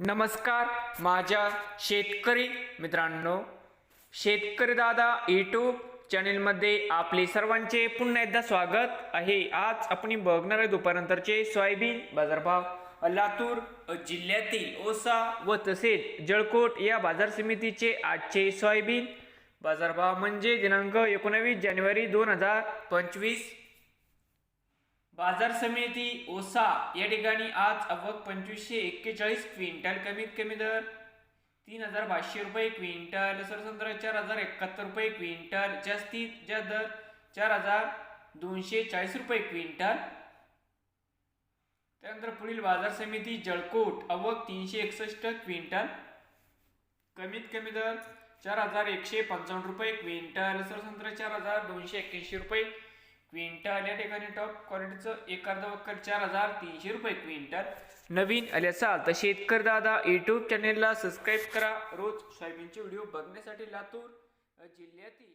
नमस्कार माझ्या शेतकरी मित्रांनो. शेतकरी दादा यूट्यूब चॅनेलमध्ये आपले सर्वांचे पुन्हा एकदा स्वागत आहे. आज आपण बघणार आहे दुपारनंतरचे सोयाबीन बाजारभाव. लातूर जिल्ह्यातील ओसा व तसेच जळकोट या बाजार समितीचे आजचे सोयाबीन बाजारभाव म्हणजे दिनांक एकोणावीस जानेवारी दोन हजार पंचवीस. बाजार समिती ओसा या ठिकाणी आज अवक पंचवीसशे एक्केचाळीस क्विंटल कमीत कमी दर तीन हजार पाचशे रुपये क्विंटल सरसंत्र चार हजार एकाहत्तर रुपये क्विंटल जास्तीत जास्त दर चार हजार दोनशे चाळीस रुपये क्विंटल. त्यानंतर पुढील बाजार समिती जळकोट आवक तीनशे एकसष्ट क्विंटल कमीत कमी दर चार हजार एकशे पंचावन्न रुपये क्विंटल सरसंत्र चार हजार दोनशे एक्क्याऐंशी रुपये क्विंटल या ठिकाणी टॉप क्वालिटीचं एक अर्ध वक्कल चार हजार तीनशे रुपये क्विंटल. नवीन आले असाल तर शेतकरी दादा यूट्यूब चॅनेलला सबस्क्राईब करा. रोज सोयाबीनचे व्हिडिओ बघण्यासाठी लातूर जिल्ह्यातील